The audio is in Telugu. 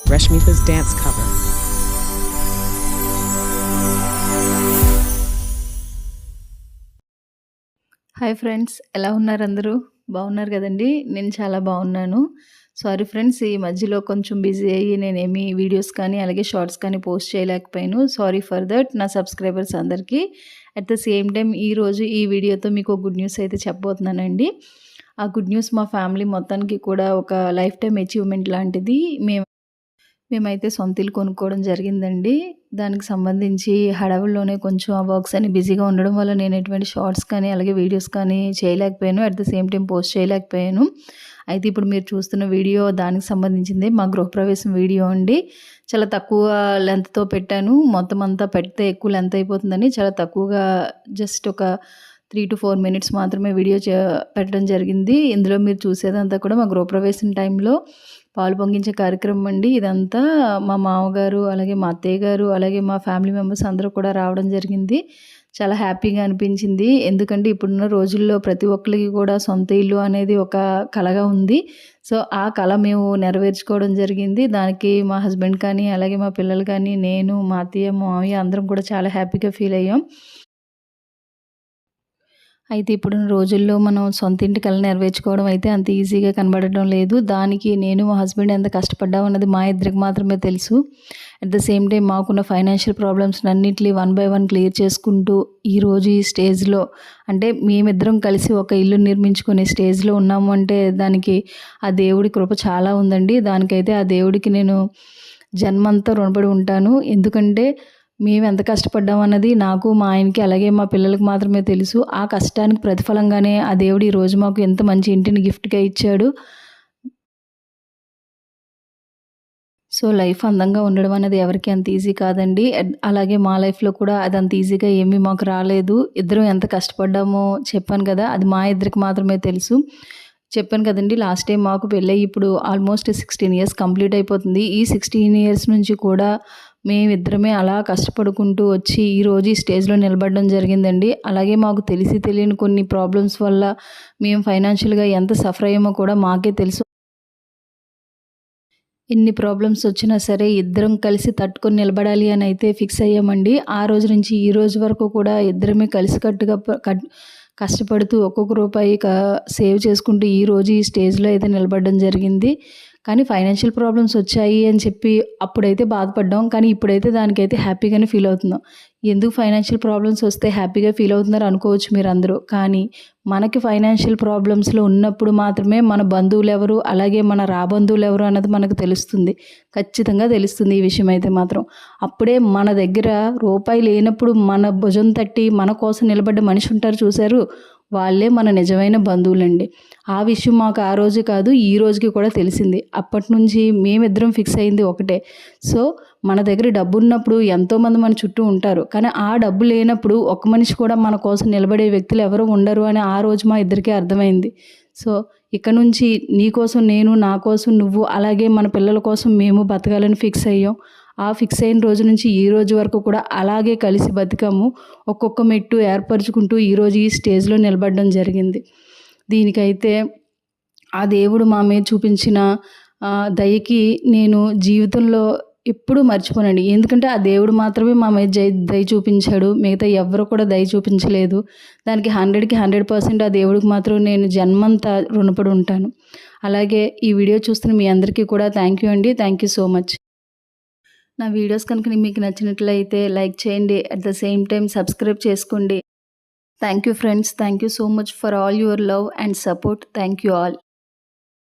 Rashmica's dance cover. Hi friends ఎలా ఉన్నారు అందరూ? బాగున్నారు కదండి? నేను చాలా బాగున్నాను. సారీ ఫ్రెండ్స్ ఈ మధ్యలో కొంచెం బిజీ అయ్యి నేనేమి వీడియోస్ కానీ అలాగే షార్ట్స్ కానీ పోస్ట్ చేయలేకపోయాను. సారీ ఫర్ దట్ నా సబ్స్క్రైబర్స్ అందరికీ. అట్ ద సేమ్ టైం ఈరోజు ఈ వీడియోతో మీకు ఒక గుడ్ న్యూస్ అయితే చెప్పబోతున్నానండి. ఆ గుడ్ న్యూస్ మా ఫ్యామిలీ మొత్తానికి కూడా ఒక లైఫ్ టైం అచీవ్మెంట్ లాంటిది. మేము మేమైతే సొంత ఇల్లు కొనుక్కోవడం జరిగిందండి. దానికి సంబంధించి హడావుల్లోనే కొంచెం ఆ వర్క్స్ అని బిజీగా ఉండడం వల్ల నేను ఎటువంటి షార్ట్స్ కానీ అలాగే వీడియోస్ కానీ చేయలేకపోయాను. At the same time post చేయలేకపోయాను. అయితే ఇప్పుడు మీరు చూస్తున్న వీడియో దానికి సంబంధించింది మా గృహప్రవేశం వీడియో అండి. చాలా తక్కువ లెంత్తో పెట్టాను. మొత్తం అంతా పెడితే ఎక్కువ లెంత్ అయిపోతుందని చాలా తక్కువగా జస్ట్ ఒక త్రీ టు ఫోర్ మినిట్స్ మాత్రమే వీడియో పెట్టడం జరిగింది. ఇందులో మీరు చూసేదంతా కూడా మా గృహప్రవేశం టైంలో పాలు పొంగించే కార్యక్రమం అండి. ఇదంతా మా మామగారు అలాగే మా అత్తయ్య గారు అలాగే మా ఫ్యామిలీ మెంబర్స్ అందరూ కూడా రావడం జరిగింది. చాలా హ్యాపీగా అనిపించింది. ఎందుకంటే ఇప్పుడున్న రోజుల్లో ప్రతి ఒక్కరికి కూడా సొంత ఇల్లు అనేది ఒక కళగా ఉంది. సో ఆ కళ మేము నెరవేర్చుకోవడం జరిగింది. దానికి మా హస్బెండ్ కానీ అలాగే మా పిల్లలు కానీ నేను మా అత్తయ్య మామయ్య అందరం కూడా చాలా హ్యాపీగా ఫీల్ అయ్యాం. అయితే ఇప్పుడున్న రోజుల్లో మనం సొంత ఇంటి కళ నెరవేర్చుకోవడం అయితే అంత ఈజీగా కనబడటం లేదు. దానికి నేను మా హస్బెండ్ ఎంత కష్టపడ్డాం అన్నది మా ఇద్దరికి మాత్రమే తెలుసు. అట్ ద సేమ్ టైం మాకున్న ఫైనాన్షియల్ ప్రాబ్లమ్స్ అన్నింటినీ వన్ బై వన్ క్లియర్ చేసుకుంటూ ఈరోజు ఈ స్టేజ్లో అంటే మేమిద్దరం కలిసి ఒక ఇల్లు నిర్మించుకునే స్టేజ్లో ఉన్నాము అంటే దానికి ఆ దేవుడి కృప చాలా ఉందండి. దానికైతే ఆ దేవుడికి నేను జన్మంతా రుణపడి ఉంటాను. ఎందుకంటే మేము ఎంత కష్టపడ్డాం అన్నది నాకు మా ఆయనకి అలాగే మా పిల్లలకు మాత్రమే తెలుసు. ఆ కష్టానికి ప్రతిఫలంగానే ఆ దేవుడు ఈరోజు మాకు ఎంత మంచి ఇంటిని గిఫ్ట్గా ఇచ్చాడు. సో లైఫ్ అందంగా ఉండడం అనేది ఎవరికి అంత ఈజీ కాదండి. అలాగే మా లైఫ్లో కూడా అది అంత ఈజీగా ఏమీ మాకు రాలేదు. ఇద్దరం ఎంత కష్టపడ్డామో చెప్పాను కదా అది మా ఇద్దరికి మాత్రమే తెలుసు. చెప్పాను కదండి లాస్ట్ టైం మాకు పెళ్ళి ఇప్పుడు ఆల్మోస్ట్ సిక్స్టీన్ ఇయర్స్ కంప్లీట్ అయిపోతుంది. ఈ సిక్స్టీన్ ఇయర్స్ నుంచి కూడా మేమిద్దరమే అలా కష్టపడుకుంటూ వచ్చి ఈరోజు ఈ స్టేజ్లో నిలబడడం జరిగిందండి. అలాగే మాకు తెలిసి తెలియని కొన్ని ప్రాబ్లమ్స్ వల్ల మేము ఫైనాన్షియల్గా ఎంత సఫర్ అయ్యామో కూడా మాకే తెలుసు. ఎన్ని ప్రాబ్లమ్స్ వచ్చినా సరే ఇద్దరం కలిసి తట్టుకొని నిలబడాలి అని అయితే ఫిక్స్ అయ్యామండి. ఆ రోజు నుంచి ఈ రోజు వరకు కూడా ఇద్దరమే కలిసికట్టుగా కష్టపడుతూ ఒక్కొక్క రూపాయి సేవ్ చేసుకుంటూ ఈ రోజు ఈ స్టేజ్లో అయితే నిలబడడం జరిగింది. కానీ ఫైనాన్షియల్ ప్రాబ్లమ్స్ వచ్చాయి అని చెప్పి అప్పుడైతే బాధపడ్డాం. కానీ ఇప్పుడైతే దానికైతే హ్యాపీగానే ఫీల్ అవుతున్నాం. ఎందుకు ఫైనాన్షియల్ ప్రాబ్లమ్స్ వస్తే హ్యాపీగా ఫీల్ అవుతున్నారు అనుకోవచ్చు మీరు అందరూ కానీ మనకి ఫైనాన్షియల్ ప్రాబ్లమ్స్లో ఉన్నప్పుడు మాత్రమే మన బంధువులు ఎవరు అలాగే మన రాబంధువులు ఎవరు అన్నది మనకు తెలుస్తుంది. ఖచ్చితంగా తెలుస్తుంది ఈ విషయం అయితే మాత్రం. అప్పుడే మన దగ్గర రూపాయి లేనప్పుడు మన భుజం తట్టి మన కోసం నిలబడ్డ మనిషి ఉంటారు చూశారు? వాళ్ళే మన నిజమైన బంధువులండి. ఆ విషయం మాకు ఆ రోజు కాదు ఈ రోజుకి కూడా తెలిసింది. అప్పటి నుంచి మేమిద్దరం ఫిక్స్ అయింది ఒకటే. సో మన దగ్గర డబ్బు ఉన్నప్పుడు ఎంతోమంది మన చుట్టూ ఉంటారు. కానీ ఆ డబ్బు లేనప్పుడు ఒక మనిషి కూడా మన కోసం నిలబడే వ్యక్తులు ఎవరు ఉండరు అని ఆ రోజు మా ఇద్దరికీ అర్థమైంది. సో ఇక నుంచి నీ కోసం నేను నా కోసం నువ్వు అలాగే మన పిల్లల కోసం మేము బతకాలని ఫిక్స్ అయ్యాం. ఆ ఫిక్స్ అయిన రోజు నుంచి ఈ రోజు వరకు కూడా అలాగే కలిసి బతికాము. ఒక్కొక్క మెట్టు ఏర్పరచుకుంటూ ఈరోజు ఈ స్టేజ్లో నిలబడడం జరిగింది. దీనికైతే ఆ దేవుడు మా మీద చూపించిన దయకి నేను జీవితంలో ఎప్పుడూ మర్చిపోనండి. ఎందుకంటే ఆ దేవుడు మాత్రమే మా మీద జై దయ చూపించాడు. మిగతా ఎవరు కూడా దయ చూపించలేదు. దానికి హండ్రెడ్కి హండ్రెడ్ పర్సెంట్ ఆ దేవుడికి మాత్రం నేను జన్మంతా రుణపడి ఉంటాను. అలాగే ఈ వీడియో చూస్తున్న మీ అందరికీ కూడా థ్యాంక్ యూ అండి. Thank you so much. నా వీడియోస్ కనుక మీకు నచ్చినట్లయితే లైక్ చేయండి. At the same time subscribe చేసుకోండి. Thank you friends thank you so much for all your love and support thank you all